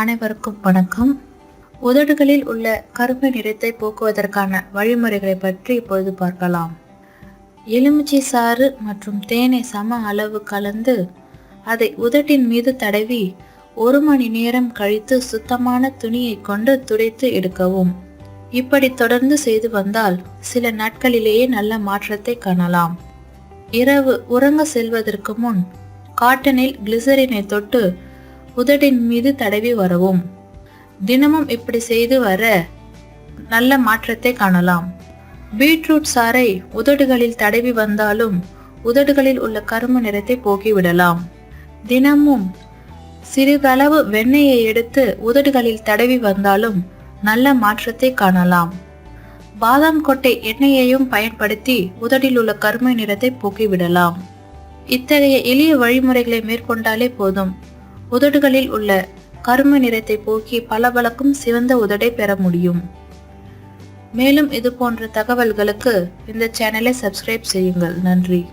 அனைவருக்கும் வணக்கம். உதடுகளில் உள்ள கருமை நிறத்தை போக்குவதற்கான வழிமுறைகளை பற்றி இப்பொழுது பார்க்கலாம். எலுமிச்சை சாறு மற்றும் தேனை சம அளவு கலந்து அதை உதட்டின் மீது தடவி ஒரு மணி நேரம் கழித்து சுத்தமான துணியை கொண்டு துடைத்து எடுக்கவும். இப்படி தொடர்ந்து செய்து வந்தால் சில நாட்களிலேயே நல்ல மாற்றத்தை காணலாம். இரவு உறங்க செல்வதற்கு முன் காட்டனில் கிளிசரினை தொட்டு உதடின் மீது தடவி வரவும். தினமும் இப்படி செய்து வர நல்ல மாற்றத்தை காணலாம். பீட்ரூட் சாறை உதடுகளில் தடவி வந்தாலும் உதடுகளில் உள்ள கரும்பு நிறத்தை போக்கிவிடலாம் தினமும் சிறிதளவு வெண்ணெயை எடுத்து உதடுகளில் தடவி வந்தாலும் நல்ல மாற்றத்தை காணலாம். பாதாம் கொட்டை எண்ணெயையும் பயன்படுத்தி உதடில் உள்ள கருமை நிறத்தை போக்கிவிடலாம் இத்தகைய எளிய வழிமுறைகளை மேற்கொண்டாலே போதும். உதடுகளில் உள்ள கருமை நிறத்தை போக்கி பளபளக்கும் சிவந்த உதடை பெற முடியும். மேலும் இது போன்ற தகவல்களுக்கு இந்த சேனலை சப்ஸ்கிரைப் செய்யுங்கள். நன்றி.